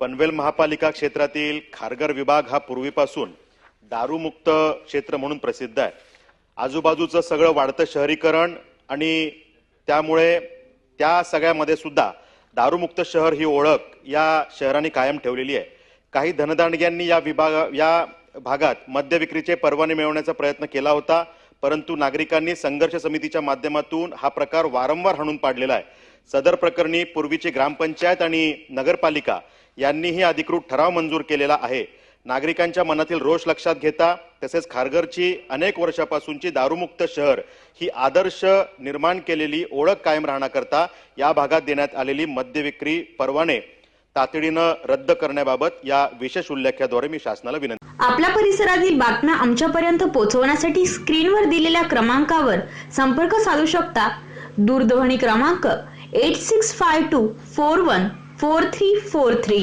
पनवेल महापालिका क्षेत्रातील खारघर विभाग हा पूर्वीपासून दारूमुक्त क्षेत्र म्हणून प्रसिद्ध आहे. आजूबाजूचं सगळं वाढतं शहरीकरण आणि त्यामुळे त्या सगळ्यामध्ये सुद्धा दारूमुक्त शहर ही ओळख या शहराने कायम ठेवलेली आहे. काही धनदांडग्यांनी या विभाग या भागात मद्य विक्रीचे परवाने मिळवण्याचा प्रयत्न केला होता परंतु नागरिकांनी संघर्ष समितीच्या माध्यमातून हा प्रकार वारंवार हाणून पाडलेला आहे. सदर प्रकरणी पूर्वीची ग्रामपंचायत आणि नगरपालिका यांनीही अधिकृत ठराव मंजूर केलेला आहे. नागरिकांच्या मनातील रोष लक्षात घेता तसेच खारघरची अनेक वर्षापासूनची दारूमुक्त शहर ही आदर्श निर्माण केलेली ओळख कायम राहण्याकरता या भागात देण्यात आलेली मद्य विक्री परवाने तातडीनं रद्द करण्याबाबत या विशेष उल्लेखाद्वारे मी शासनाला विनंती आपल्या परिसरातील बातम्या आमच्यापर्यंत पोहोचवण्यासाठी स्क्रीनवर दिलेल्या क्रमांकावर संपर्क साधू शकता. दूरध्वनी क्रमांक eight six five two four one four three four three.